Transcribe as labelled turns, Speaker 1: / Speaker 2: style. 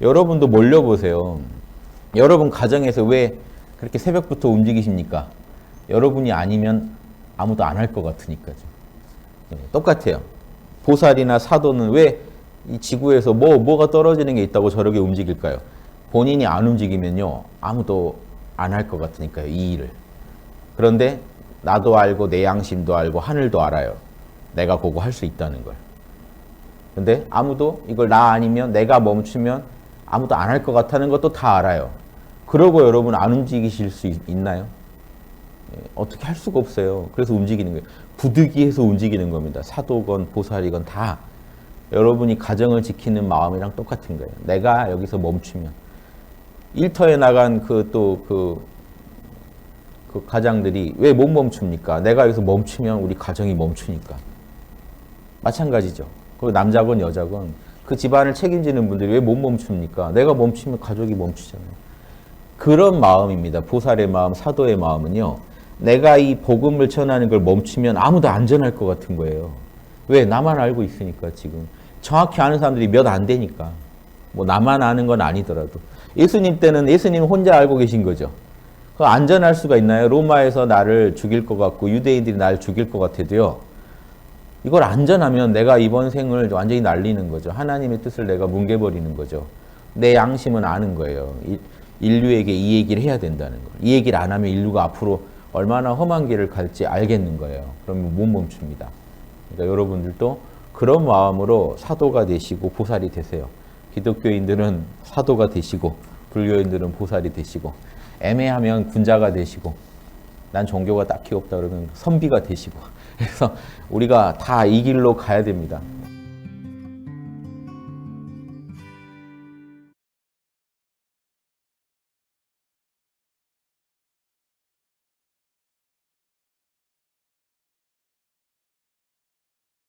Speaker 1: 여러분도 몰려보세요. 여러분 가정에서 왜 그렇게 새벽부터 움직이십니까? 여러분이 아니면 아무도 안 할 것 같으니까죠. 예, 똑같아요. 보살이나 사도는 왜 이 지구에서 뭐 뭐가 떨어지는 게 있다고 저렇게 움직일까요? 본인이 안 움직이면요 아무도 안 할 것 같으니까요 이 일을. 그런데 나도 알고 내 양심도 알고 하늘도 알아요. 내가 그거 할수 있다는 걸. 근데 아무도 이걸 나 아니면 내가 멈추면 아무도 안 할 것 같다는 것도 다 알아요. 그러고 여러분 안 움직이실 수 있, 나요 어떻게 할 수가 없어요. 그래서 움직이는 거예요. 부득이해서 움직이는 겁니다. 사도건 보살이건 다 여러분이 가정을 지키는 마음이랑 똑같은 거예요. 내가 여기서 멈추면 일터에 나간 그 또그그 가장들이 왜 못 멈춥니까? 내가 여기서 멈추면 우리 가정이 멈추니까. 마찬가지죠. 그 남자건 여자건 그 집안을 책임지는 분들이 왜 못 멈춥니까? 내가 멈추면 가족이 멈추잖아요. 그런 마음입니다. 보살의 마음, 사도의 마음은요. 내가 이 복음을 전하는 걸 멈추면 아무도 안 전할 것 같은 거예요. 왜? 나만 알고 있으니까 지금. 정확히 아는 사람들이 몇 안 되니까. 뭐 나만 아는 건 아니더라도. 예수님 때는 예수님 혼자 알고 계신 거죠. 그 안전할 수가 있나요? 로마에서 나를 죽일 것 같고 유대인들이 나를 죽일 것 같아도요. 이걸 안전하면 내가 이번 생을 완전히 날리는 거죠. 하나님의 뜻을 내가 뭉개버리는 거죠. 내 양심은 아는 거예요. 이- 인류에게 이 얘기를 해야 된다는 걸. 이 얘기를 안 하면 인류가 앞으로 얼마나 험한 길을 갈지 알겠는 거예요. 그러면 못 멈춥니다. 그러니까 여러분들도 그런 마음으로 사도가 되시고 보살이 되세요. 기독교인들은 사도가 되시고 불교인들은 보살이 되시고 애매하면 군자가 되시고 난 종교가 딱히 없다 그러면 선비가 되시고 그래서 우리가 다 이 길로 가야 됩니다.